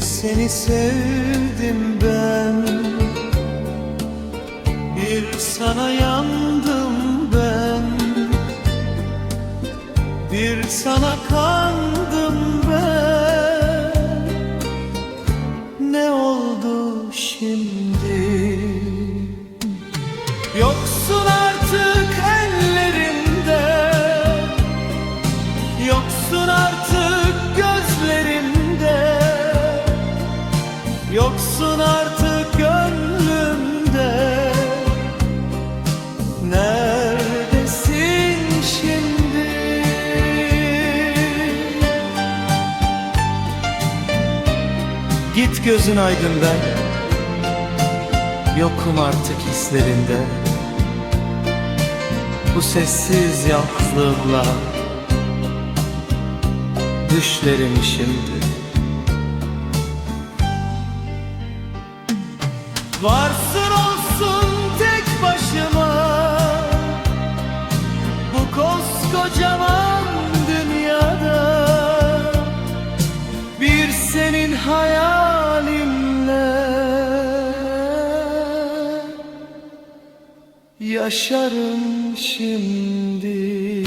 seni sevdim ben. Bir sana yandım ben. Bir sana kandım ben. Ne oldu şimdi? Yoksun artık Yoksun artık gönlümde. Neredesin şimdi? Git gözün aydın ben Yokum artık hislerinde. Bu sessiz yalnızlığımla. Düşlerim şimdi Varsın olsun tek başıma. Bu koskocaman dünyada Bir senin hayalinle Yaşarım şimdi